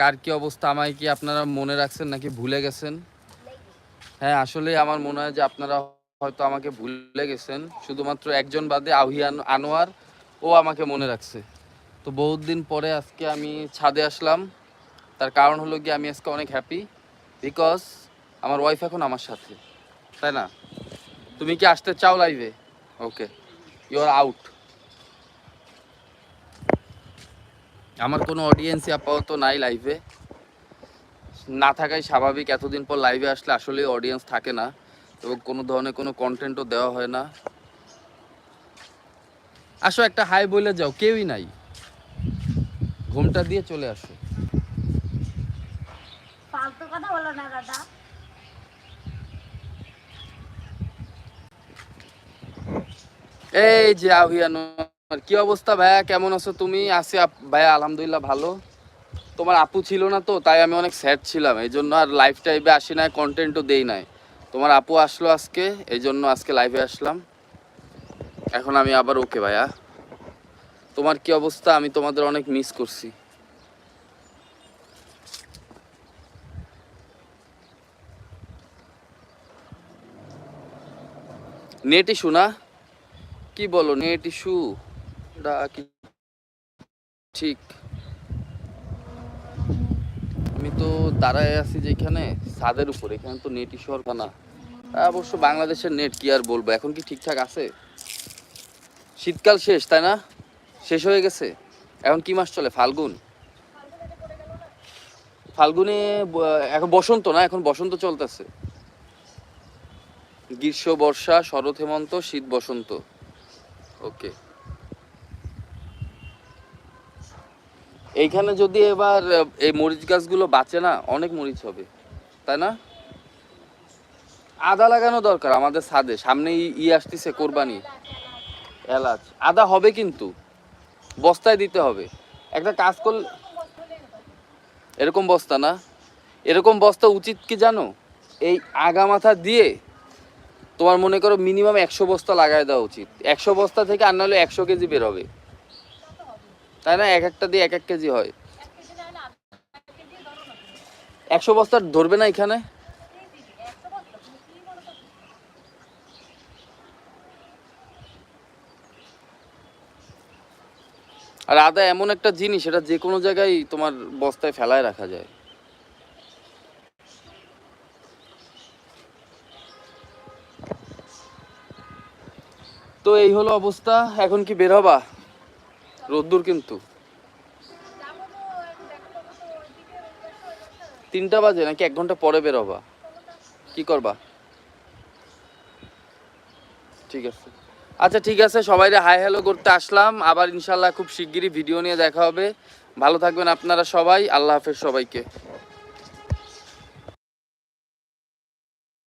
কার কি অবস্থা? আমায় কি আপনারা মনে রাখছেন নাকি ভুলে গেছেন? হ্যাঁ আসলে আমার মনে হয় যে আপনারা হয়তো আমাকে ভুলে গেছেন। শুধুমাত্র একজন বাদে আউহিয়ান আনোয়ার, ও আমাকে মনে রাখছে। তো বহুত দিন পরে আজকে আমি ছাদে আসলাম। তার কারণ হলো গিয়ে আমি আজকে অনেক হ্যাপি বিকজ আমার ওয়াইফ এখন আমার সাথে। তাই না? তুমি কি আসতে চাও লাইভে ওকে ইউ আর আউট আমার কোনো অডিয়েন্সই আপাতত নাই লাইভে না থাকাই স্বাভাবিক এতদিন পর লাইভে আসলে আসলে অডিয়েন্স থাকে না এবং কোনো ধরনের কোনো কন্টেন্টও দেওয়া হয় না। আসো একটা হাই বলে যাও কেউই নাই। ঘুমটা দিয়ে চলে আসো। ফালতু কথা বলো না দাদা। এই যে আভিয়ানো কি অবস্থা ভাইয়া? কেমন আছো তুমি? আপ- ভাইয়া, আলহামদুলিল্লাহ ভালো। তোমার আপু ছিল না তো, তাই আমি অনেক স্যাড ছিলাম। এই জন্য আর লাইভ টাইপে আসি নাই কন্টেন্টও দেই নাই। তোমার আপু আসলো আজকে, এই জন্য আজকে লাইভে আসলাম। এখন আমি আবার ওকে ভাইয়া। তোমার কি অবস্থা? আমি তোমাদের অনেক মিস করছি। নেট ইস্যু না? কি বলো, নেট ইস্যু ঠিক? আমি তো দাঁড়ায় আছি যেখানে, ছাদের উপর। এখানে তো নেট ইস্যু আর না। অবশ্য বাংলাদেশের নেট কি আর বলব? এখন কি ঠিকঠাক আছে? শীতকাল শেষ, তাই না? শেষ হয়ে গেছে? এখন কি মাস চলে? ফাল্গুন? ফাল্গুনে এখন বসন্ত না? এখন বসন্ত চলতেছে। গ্রীষ্ম, বর্ষা, শরৎ, হেমন্ত, শীত, বসন্ত। ওকে। এইখানে যদি এবার এই মরিচ গাছগুলো বাঁচে না, অনেক মরিচ হবে, তাই না? আদা লাগানো দরকার আমাদের ছাদে সামনে ই- আসতেছে কোরবানি। এলাচ, আদা হবে কিন্তু, বস্তায় দিতে হবে। একটা কাজ করলে এরকম বস্তা না? এরকম বস্তা উচিত কি জানো? এই আগা মাথা দিয়ে তোমার মনে করো মিনিমাম একশো বস্তা লাগাই দেওয়া উচিত। একশো বস্তা থেকে আর নাহলে একশো কেজি বের হবে। তাই না? এক একটা দিয়ে এক এক কেজি হয়। একশো বস্তা ধরবে না এখানে? আর আদা এমন একটা জিনিস এটা যে কোনো জায়গায় তোমার বস্তায় ফেলায় রাখা যায়। তো এই হলো অবস্থা। এখন কি বের হবা? রোদ্দুর কিন্তু। তিনটা বাজে নাকি এক ঘণ্টা পরে বেরোবা? কি করবা? ঠিক আছে। আচ্ছা ঠিক আছে সবাই হাই হ্যালো করতে আসলাম। আবার ইনশাল্লাহ খুব শিগগিরই ভিডিও নিয়ে দেখা হবে। ভালো থাকবেন আপনারা সবাই। আল্লাহ হাফেজ সবাইকে।